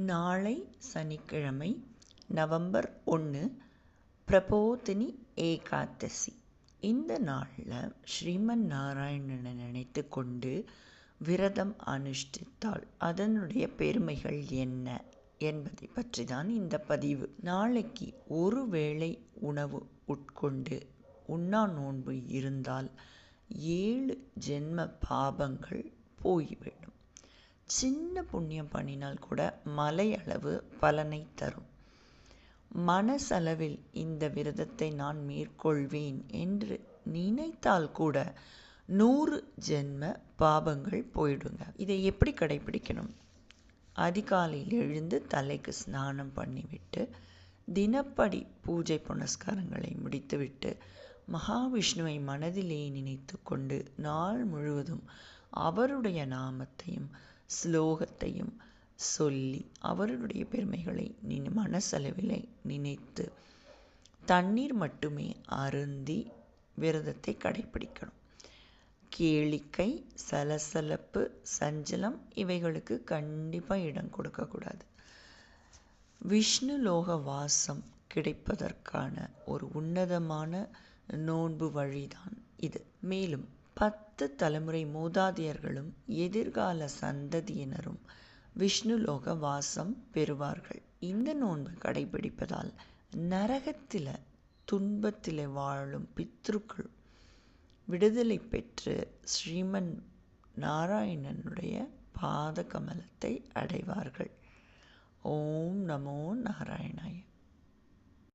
நாளை சனிக்கிழமை நவம்பர் ஒன்று பிரபோதினி ஏகாதசி. இந்த நாளில் ஸ்ரீமன் நாராயணனை நினைத்து கொண்டு விரதம் அனுஷ்டித்தால் அதனுடைய பெருமைகள் என்ன என்பதை பற்றி தான் இந்த பதிவு. நாளைக்கு ஒரு வேளை உணவு உட்கொண்டு உண்ணா நோன்பு இருந்தால் ஏழு ஜென்ம பாபங்கள் போய்விடும். சின்ன புண்ணியம் பண்ணினால் கூட மலை அளவு பலனை தரும். மனசளவில் இந்த விரதத்தை நான் மேற்கொள்வேன் என்று நினைத்தால் கூட நூறு ஜென்ம பாபங்கள் போயிடுங்க. இதை எப்படி கடைபிடிக்கணும்? அதிகாலையில் எழுந்து தலைக்கு ஸ்நானம் பண்ணிவிட்டு தினப்படி பூஜை புனஸ்காரங்களை முடித்துவிட்டு மகாவிஷ்ணுவை மனதிலே நினைத்து கொண்டு நாள் முழுவதும் அவருடைய நாமத்தையும் ஸ்லோகத்தையும் சொல்லி அவருடைய பெருமைகளை நீ மனசளவிலை நினைத்து தண்ணீர் மட்டுமே அருந்தி விரதத்தை கடைபிடிக்கணும் கேளிக்கை சலசலப்பு சஞ்சலம் இவைகளுக்கு கண்டிப்பாக இடம் கொடுக்கக்கூடாது. விஷ்ணு லோக வாசம் கிடைப்பதற்கான ஒரு உன்னதமான நோன்பு வழிதான் இது. மேலும் பத்து தலைமுறை மூதாதையர்களும் எதிர்கால சந்ததியினரும் விஷ்ணுலோக வாசம் பெறுவார்கள். இந்த நோன்பு கடைபிடிப்பதால் நரகத்தில் துன்பத்தில் வாழும் பித்ருக்கள் விடுதலை பெற்று ஸ்ரீமன் நாராயணனுடைய பாத கமலத்தை அடைவார்கள். ஓம் நமோ நாராயணாய.